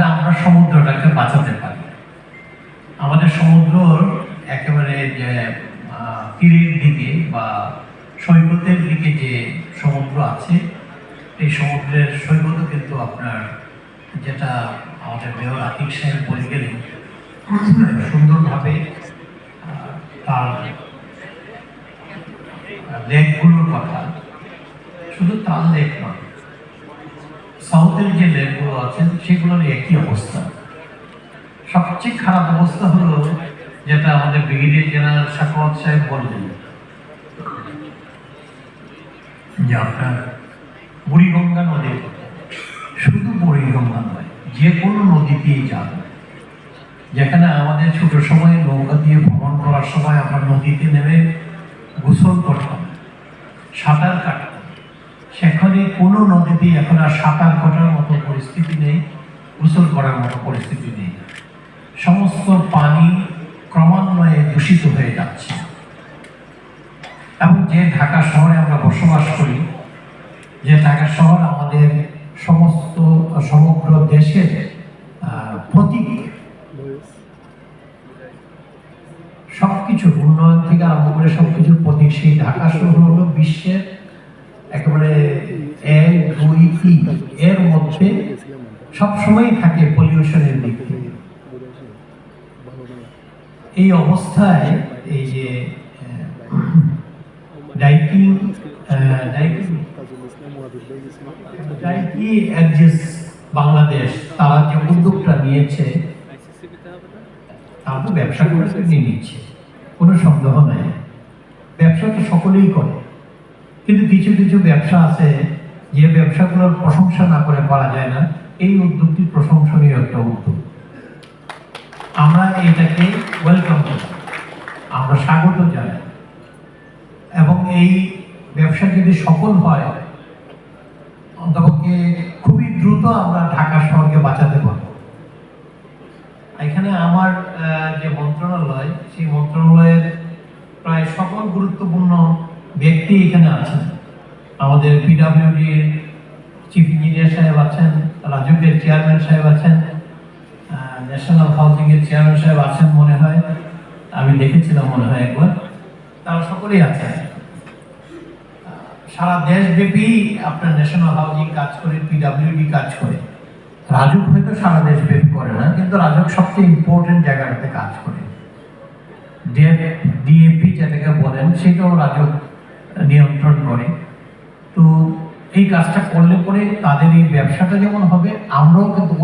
তাহলে আমরা সমুদ্রটাকে বাঁচাতে পারি। আমাদের সমুদ্র একেবারে যে তীরের দিকে বা সৈকতের দিকে যে সমুদ্র আছে, এই সমুদ্রের সৈকত কিন্তু আপনার যেটা আমাদের মেয়র আতিক সাহেব বলে গেলেন, সুন্দরভাবে তার লেকগুলোর কথা। শুধু তার লেক নয় সাউথের যে লেকগুলো আছে, সেগুলোর একই অবস্থা। সবচেয়ে খারাপ অবস্থা হলো যেটা আমাদের ব্রিগেডিয়ার জেনারেল শাকওয়াত সাহেব বললেন। যে আপনার বুড়িগঙ্গা নদীর শুধু বুড়িগঙ্গা নয়, যে কোনো নদীতেই যান যেখানে আমাদের ছোট সময়ে নৌকা দিয়ে ভ্রমণ করার সময় আমরা নদীতে নেমে গোসল করতাম, সাঁতার কাটতাম। সেখানে কোনো নদীতেই এখন আর সাঁতার কাটার মতো পরিস্থিতি নেই, গোসল করার মতো পরিস্থিতি নেই। সমস্ত পানি ক্রমান্বয়ে দূষিত হয়ে যাচ্ছে। এবং যে ঢাকা শহরে আমরা বসবাস করি, যে ঢাকা শহর আমাদের সমস্ত, সমগ্র দেশের প্রতীক। সবকিছু উন্নয়ন থেকে আরম্ভ করে সবকিছুর প্রতীক সেই ঢাকা শহর হলো বিশ্বের একেবারে এক দুই তিন এর মধ্যে সবসময় থাকে পলিউশনের দিক এই অবস্থায় এই যে ডাইকিং ডাইকিং ডাইকি অ্যাডজেস বাংলাদেশ তারা যে উদ্যোগটা নিয়েছে, তারা তো ব্যবসা করে নিচ্ছে কোনো সন্দেহ নাই। ব্যবসা তো সকলেই করে। কিন্তু কিছু কিছু ব্যবসা আছে, যে ব্যবসাগুলোর প্রশংসা না করে পারা যায় না, এই উদ্যোগটি প্রশংসনীয় একটা উদ্যোগ। আমরা এটাকে ওয়েলকাম করি আমরা স্বাগত জানাই। এবং এই ব্যবসা যদি সফল হয়, অন্তপক্ষে খুবই দ্রুত আমরা ঢাকা শহরকে বাঁচাতে পারব। এখানে আমার যে মন্ত্রণালয়, সেই মন্ত্রণালয়ের প্রায় সকল গুরুত্বপূর্ণ ব্যক্তি এখানে আছেন। আমাদের পিডাব্লিউডির চিফ ইঞ্জিনিয়ার সাহেব আছেন রাজুকের চেয়ারম্যান সাহেব আছেন ন্যাশনাল হাউজিং এর চেয়ারম্যান সাহেব আছেন মনে হয়। আমি দেখেছিলাম মনে হয় একবার। তারা সকলেই আছেন। সারা দেশব্যাপী আপনার ন্যাশনাল হাউজিং কাজ করে পিডাব্লিউডি কাজ করে। রাজুক হয়তো সারা দেশব্যাপী করে না, কিন্তু রাজুক সবচেয়ে ইম্পর্টেন্ট জায়গাটাতে কাজ করে। ডিএপি যেটাকে বলেন, সেটাও রাজুক নিয়ন্ত্রণ করে। তো এই কাজটা করলে পরে তাদের এই ব্যবসাটা যেমন হবে আমরাও কিন্তু